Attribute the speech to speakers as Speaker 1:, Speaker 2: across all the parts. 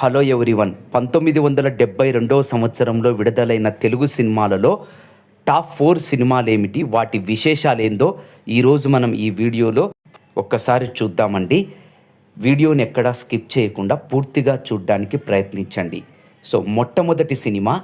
Speaker 1: Hello everyone. పంతొమ్మిది వందల డెబ్బై రెండవ సంవత్సరంలో విడుదలైన తెలుగు సినిమాలలో టాప్ ఫోర్ సినిమాలేమిటి? వాటి విశేషాలేందో ఈరోజు మనం ఈ వీడియోలో ఒక్కసారి చూద్దామండి. వీడియోని ఎక్కడా స్కిప్ చేయకుండా పూర్తిగా చూడడానికి ప్రయత్నించండి. సో మొట్టమొదటి సినిమా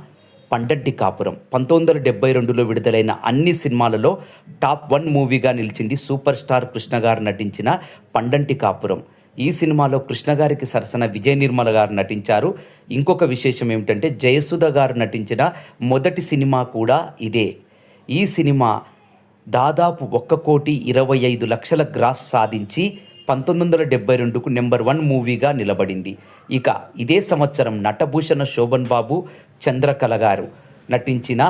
Speaker 1: పండంటి కాపురం. పంతొమ్మిది వందల డెబ్బై రెండులో విడుదలైన అన్ని సినిమాలలో టాప్ వన్ మూవీగా నిలిచింది సూపర్ స్టార్ కృష్ణ గారు నటించిన పండంటి కాపురం. ఈ సినిమాలో కృష్ణ గారికి సరసన విజయ నిర్మల గారు నటించారు. ఇంకొక విశేషం ఏమిటంటే జయసుధ గారు నటించిన మొదటి సినిమా కూడా ఇదే. ఈ సినిమా దాదాపు ఒక్క కోటి ఇరవై ఐదు లక్షల గ్రాస్ సాధించి పంతొమ్మిది వందల డెబ్బై రెండుకు నెంబర్ వన్ మూవీగా నిలబడింది. ఇక ఇదే సంవత్సరం నటభూషణ శోభన్ బాబు చంద్రకళ గారు నటించిన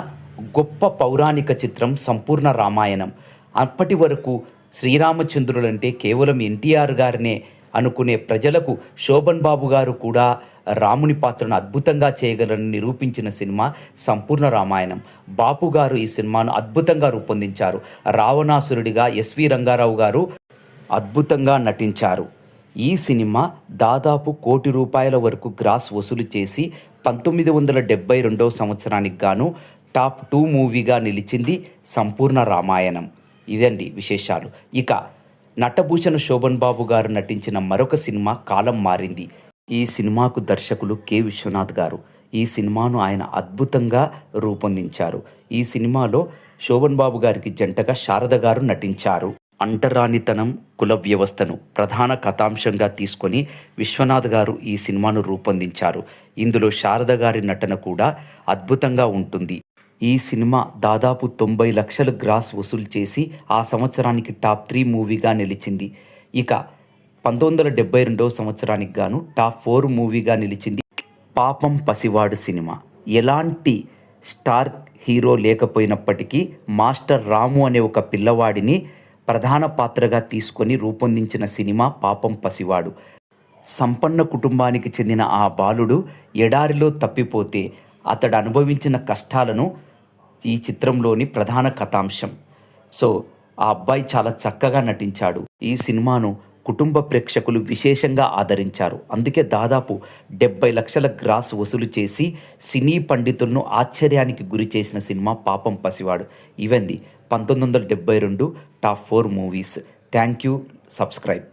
Speaker 1: గొప్ప పౌరాణిక చిత్రం సంపూర్ణ రామాయణం. అప్పటి వరకు శ్రీరామచంద్రులంటే కేవలం ఎన్టీఆర్ గారినే అనుకునే ప్రజలకు శోభన్ బాబు గారు కూడా రాముని పాత్రను అద్భుతంగా చేయగలరని నిరూపించిన సినిమా సంపూర్ణ రామాయణం. బాపు గారు ఈ సినిమాను అద్భుతంగా రూపొందించారు. రావణాసురుడిగా ఎస్వి రంగారావు గారు అద్భుతంగా నటించారు. ఈ సినిమా దాదాపు కోటి రూపాయల వరకు గ్రాస్ వసూలు చేసి పంతొమ్మిది వందల డెబ్బై రెండవ సంవత్సరానికి గాను టాప్ టూ మూవీగా నిలిచింది సంపూర్ణ రామాయణం. ఇదండి విశేషాలు. ఇక నటభూషణ శోభన్ బాబు గారు నటించిన మరొక సినిమా కాలం మారింది. ఈ సినిమాకు దర్శకులు కె. విశ్వనాథ్ గారు. ఈ సినిమాను ఆయన అద్భుతంగా రూపొందించారు. ఈ సినిమాలో శోభన్ బాబు గారికి జంటగా శారద గారు నటించారు. అంటరానితనం కుల వ్యవస్థను ప్రధాన కథాంశంగా తీసుకొని విశ్వనాథ్ గారు ఈ సినిమాను రూపొందించారు. ఇందులో శారద గారి నటన కూడా అద్భుతంగా ఉంటుంది. ఈ సినిమా దాదాపు తొంభై లక్షల గ్రాస్ వసూలు చేసి ఆ సంవత్సరానికి టాప్ త్రీ మూవీగా నిలిచింది. ఇక పంతొమ్మిది వందల డెబ్బై రెండవ సంవత్సరానికి గాను టాప్ ఫోర్ మూవీగా నిలిచింది పాపం పసివాడు సినిమా. ఎలాంటి స్టార్ హీరో లేకపోయినప్పటికీ మాస్టర్ రాము అనే ఒక పిల్లవాడిని ప్రధాన పాత్రగా తీసుకొని రూపొందించిన సినిమా పాపం పసివాడు. సంపన్న కుటుంబానికి చెందిన ఆ బాలుడు ఎడారిలో తప్పిపోతే అతడు అనుభవించిన కష్టాలను ఈ చిత్రంలోని ప్రధాన కథాంశం. సో ఆ అబ్బాయి చాలా చక్కగా నటించాడు. ఈ సినిమాను కుటుంబ ప్రేక్షకులు విశేషంగా ఆదరించారు. అందుకే దాదాపు డెబ్బై లక్షల గ్రాస్ వసూలు చేసి సినీ పండితులను ఆశ్చర్యానికి గురి చేసిన సినిమా పాపం పసివాడు. ఇవంది పంతొమ్మిది వందల డెబ్బై రెండు top four movies. Thank you. Subscribe.